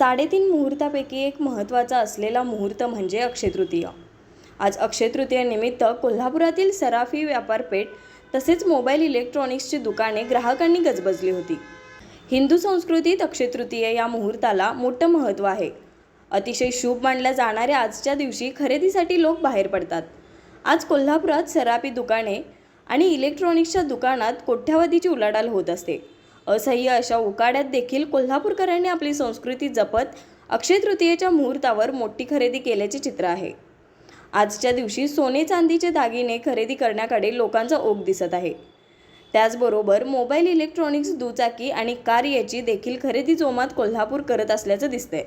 साडेतीन मुहूर्तापैकी एक महत्त्वाचा असलेला मुहूर्त म्हणजे अक्षयतृतीय आज अक्षयतृतीयनिमित्त कोल्हापुरातील सराफी व्यापारपेठ तसेच मोबाईल इलेक्ट्रॉनिक्सची दुकाने ग्राहकांनी गजबजली होती. हिंदू संस्कृतीत अक्षयतृतीय या मुहूर्ताला मोठं महत्त्व आहे. अतिशय शुभ मानल्या जाणाऱ्या आजच्या दिवशी खरेदीसाठी लोक बाहेर पडतात. आज कोल्हापुरात सराफी दुकाने आणि इलेक्ट्रॉनिक्सच्या दुकानात कोट्यावधीची उलाढाल होत असते. असह्य अशा उकाड्यात देखील कोल्हापूरकरांनी आपली संस्कृती जपत अक्षय तृतीयेच्या मुहूर्तावर मोठी खरेदी केल्याचे चित्र आहे. आजच्या दिवशी सोने चांदीचे दागिने खरेदी करण्याकडे लोकांचा ओघ दिसत आहे. त्याचबरोबर मोबाईल इलेक्ट्रॉनिक्स दुचाकी आणि कार याची देखील खरेदी जोमात कोल्हापूर करत असल्याचं दिसतंय.